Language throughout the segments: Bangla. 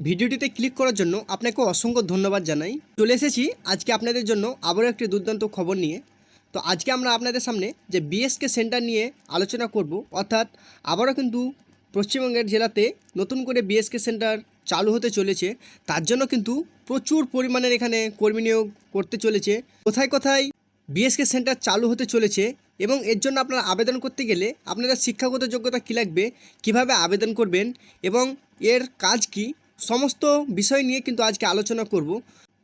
ভিডিওটিতে ক্লিক করার জন্য আপনাকে অসংখ্য ধন্যবাদ জানাই। চলে এসেছি আজকে আপনাদের জন্য আবারও একটি দুর্দান্ত খবর নিয়ে। তো আজকে আমরা আপনাদের সামনে যে বিএসকে সেন্টার নিয়ে আলোচনা করব, অর্থাৎ আবারও কিন্তু পশ্চিমবঙ্গের জেলাতে নতুন করে বিএসকে সেন্টার চালু হতে চলেছে। তার জন্য কিন্তু প্রচুর পরিমাণের এখানে কর্মী নিয়োগ করতে চলেছে। কোথায় কোথায় বিএসকে সেন্টার চালু হতে চলেছে এবং এর জন্য আপনারা আবেদন করতে গেলে আপনাদের শিক্ষাগত যোগ্যতা কী লাগবে, কীভাবে আবেদন করবেন এবং এর কাজ কি সমস্ত বিষয় নিয়ে কিন্তু আজকে আলোচনা করব।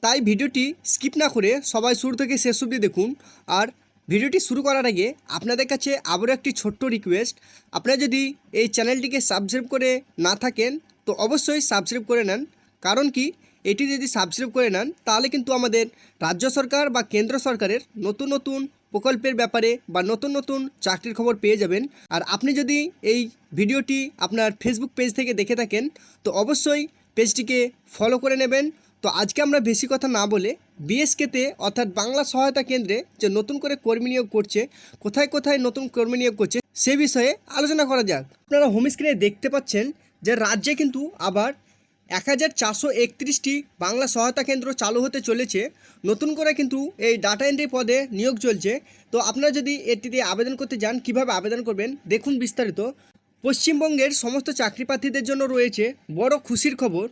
তাই ভিডিওটি স্কিপ না করে সবাই শুরু থেকে শেষ অবধি দেখুন। আর ভিডিওটি শুরু করার আগে আপনাদের কাছে আবারও একটি ছোট্ট রিকোয়েস্ট আপনারা যদি এই চ্যানেলটিকে সাবস্ক্রাইব করে না থাকেন, তো অবশ্যই সাবস্ক্রাইব করে নেন। কারণ কি? এটি যদি সাবস্ক্রাইব করে নেন, তাহলে কিন্তু আমাদের রাজ্য সরকার বা কেন্দ্র সরকারের নতুন নতুন প্রকল্পের ব্যাপারে বা নতুন নতুন চাকরির খবর পেয়ে যাবেন। আর আপনি যদি এই ভিডিওটি আপনার ফেসবুক পেজ থেকে দেখে থাকেন, তো অবশ্যই পেজটিকে ফলো করে নেবেন। তো আজকে আমরা বেশি কথা না বলে বিএসকেতে অর্থাৎ বাংলা সহায়তা কেন্দ্রে যে নতুন করে কর্মী নিয়োগ করছে, কোথায় কোথায় নতুন কর্মী নিয়োগ করছে, সে বিষয়ে আলোচনা করা যাক। আপনারা হোম স্ক্রিনে দেখতে পাচ্ছেন যে রাজ্যে কিন্তু আবার এক হাজার চারশো একত্রিশটি বাংলা সহায়তা কেন্দ্র চালু হতে চলেছে। নতুন করে কিন্তু এই ডাটা এন্ট্রি পদে নিয়োগ চলছে। তো আপনারা যদি এটিতে আবেদন করতে যান, কীভাবে আবেদন করবেন, দেখুন বিস্তারিত। পশ্চিমবঙ্গের সমস্ত চাকরি প্রার্থীদের জন্য রয়েছে বড় খুশির খবর।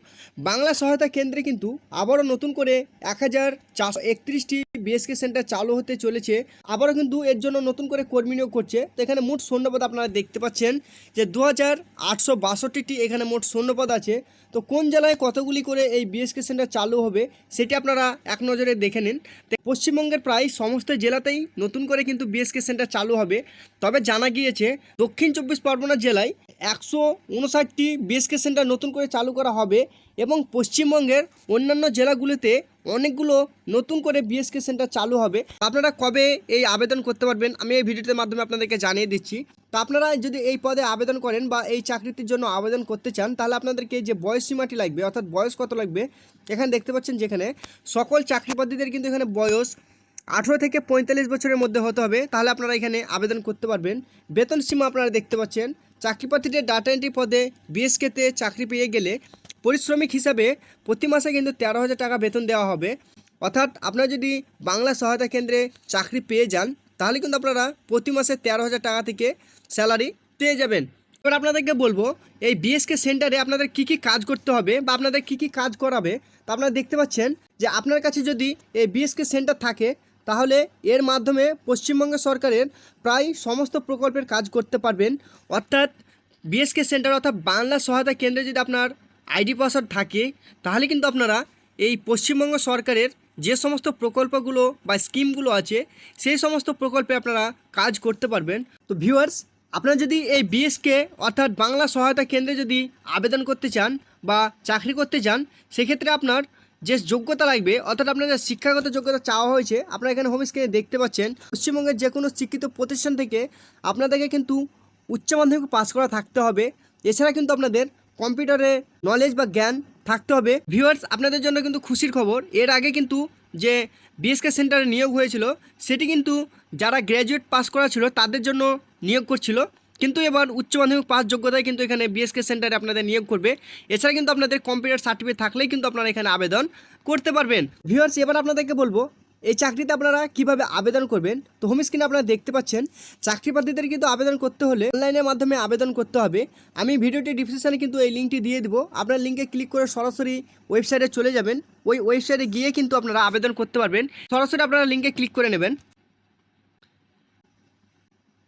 বাংলা সহায়তা কেন্দ্রে কিন্তু আবারও নতুন করে এক হাজার চারশো একত্রিশটি বিএসকে সেন্টার চালু হতে চলেছে। আবারও কিন্তু এর জন্য নতুন করে কর্মী নিয়োগ করছে। তো এখানে মোট সৈন্যপদ আপনারা দেখতে পাচ্ছেন যে দু হাজার আটশো বাষট্টিটি এখানে মোট সৈন্যপদ আছে। তো কোন জেলায় কতগুলি করে এই বিএসকে সেন্টার চালু হবে সেটি আপনারা এক নজরে দেখে নিন। পশ্চিমবঙ্গের প্রায় সমস্ত জেলাতেই নতুন করে কিন্তু বিএসকে সেন্টার চালু হবে। তবে জানা গিয়েছে দক্ষিণ চব্বিশ পরগনা জেলায় একশো উনষাটটি বিএসকে সেন্টার নতুন করে চালু করা হবে এবং পশ্চিমবঙ্গের অন্যান্য জেলাগুলিতে অনেকগুলো নতুন করে বিএসকে সেন্টার চালু হবে। আপনারা কবে এই আবেদন করতে পারবেন? আমি এই ভিডিওটির মাধ্যমে আপনাদেরকে জানিয়ে দিচ্ছি। তো আপনারা যদি এই পদে আবেদন করেন বা এই চাকরিটির জন্য আবেদন করতে চান, তাহলে আপনাদেরকে যে বয়স সীমাটি লাগবে, অর্থাৎ বয়স কত লাগবে, এখানে দেখতে পাচ্ছেন যেখানে সকল চাকরি কিন্তু এখানে বয়স আঠেরো থেকে পঁয়তাল্লিশ বছরের মধ্যে হতে হবে, তাহলে আপনারা এখানে আবেদন করতে পারবেন। বেতন সীমা আপনারা দেখতে পাচ্ছেন। চাকরি প্রার্থীদের ডাটা এন্ট্রি পদে বিএসকেতে চাকরি পেয়ে গেলে পরিশ্রমিক হিসাবে প্রতি মাসে কিন্তু তেরো হাজার টাকা বেতন দেওয়া হবে। অর্থাৎ আপনারা যদি বাংলা সহায়তা কেন্দ্রে চাকরি পেয়ে যান, তাহলে কিন্তু আপনারা প্রতি মাসে তেরো হাজার টাকা থেকে স্যালারি পেয়ে যাবেন। এবার আপনাদেরকে বলব, এই বিএসকে সেন্টারে আপনাদের কি কি কাজ করতে হবে বা আপনাদের কি কি কাজ করাবে? তা আপনারা দেখতে পাচ্ছেন যে আপনার কাছে যদি এই বিএসকে সেন্টার থাকে তাহলে এর মাধ্যমে পশ্চিমবঙ্গ সরকারের প্রায় সমস্ত প্রকল্পের কাজ করতে পারবেন। অর্থাৎ বিএসকে সেন্টার অর্থাৎ বাংলা সহায়তা কেন্দ্রে যদি আপনার আইডি পাসওয়ার্ড থাকে, তাহলে কিন্তু আপনারা এই পশ্চিমবঙ্গ সরকারের যে সমস্ত প্রকল্পগুলো বা স্কিমগুলো আছে, সেই সমস্ত প্রকল্পে আপনারা কাজ করতে পারবেন। তো ভিউয়ার্স আপনারা যদি এই বিএসকে অর্থাৎ বাংলা সহায়তা কেন্দ্রে যদি আবেদন করতে চান বা চাকরি করতে চান, সেক্ষেত্রে আপনার যে যোগ্যতা লাগবে, অর্থাৎ আপনাদের শিক্ষাগত যোগ্যতা চাওয়া হয়েছে, আপনারা এখানে হোম স্ক্রিনে দেখতে পাচ্ছেন, পশ্চিমবঙ্গের যে কোনো শিক্ষিত প্রতিষ্ঠান থেকে আপনাদেরকে কিন্তু উচ্চ মাধ্যমিক পাস করা থাকতে হবে। এছাড়া কিন্তু আপনাদের কম্পিউটারে নলেজ বা জ্ঞান থাকতে হবে। ভিউয়ার্স আপনাদের জন্য কিন্তু খুশির খবর, এর আগে কিন্তু যে বিএসকে সেন্টারে নিয়োগ হয়েছিল, সেটি কিন্তু যারা গ্র্যাজুয়েট পাস করা ছিল, তাদের জন্য নিয়োগ করছিল। কিন্তু এবার উচ্চ মাধ্যমিক পাস যোগ্যতায় কিন্তু এখানে বিএসকে সেন্টারে আপনাদের নিয়োগ করবে। এছাড়া কিন্তু আপনাদের কম্পিউটার সার্টিফিকেট থাকলেই কিন্তু আপনারা এখানে আবেদন করতে পারবেন। ভিউয়ার্স এবার আপনাদেরকে বলব, এই চাকরিতে আপনারা কীভাবে আবেদন করবেন? তো হোম স্ক্রিনে আপনারা দেখতে পাচ্ছেন চাকরি প্রার্থীদের কিন্তু আবেদন করতে হলে অনলাইনের মাধ্যমে আবেদন করতে হবে। আমি ভিডিওটি ডিসক্রিপশানে কিন্তু এই লিঙ্কটি দিয়ে দেবো। আপনার লিঙ্কে ক্লিক করে সরাসরি ওয়েবসাইটে চলে যাবেন। ওই ওয়েবসাইটে গিয়ে কিন্তু আপনারা আবেদন করতে পারবেন। সরাসরি আপনারা লিঙ্কে ক্লিক করে নেবেন।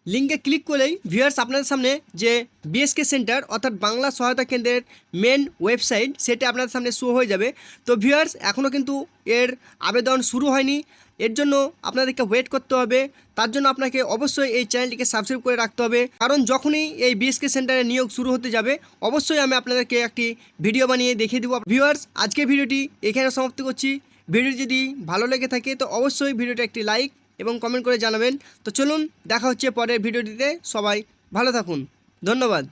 লিঙ্কে ক্লিক করলেই ভিউয়ার্স আপনাদের সামনে যে বিএসকে সেন্টার অর্থাৎ বাংলা সহায়তা কেন্দ্রের মেন ওয়েবসাইট সেটা আপনাদের সামনে শো হয়ে যাবে। তো ভিউয়ার্স এখনও কিন্তু এর আবেদন শুরু হয়নি। এর জন্য আপনাদেরকে ওয়েট করতে হবে। তার জন্য আপনাকে অবশ্যই এই চ্যানেলটিকে সাবস্ক্রাইব করে রাখতে হবে। কারণ যখনই এই বিএসকে সেন্টারে নিয়োগ শুরু হতে যাবে, অবশ্যই আমি আপনাদেরকে একটি ভিডিও বানিয়ে দেখিয়ে দেবো। ভিউয়ার্স আজকের ভিডিওটি এখানে সমাপ্ত করছি। ভিডিও যদি ভালো লেগে থাকে, তো অবশ্যই ভিডিওটা একটি লাইক এবং কমেন্ট করে জানাবেন। তো চলুন দেখা হচ্ছে পরের ভিডিওটিতে। সবাই ভালো থাকুন। ধন্যবাদ।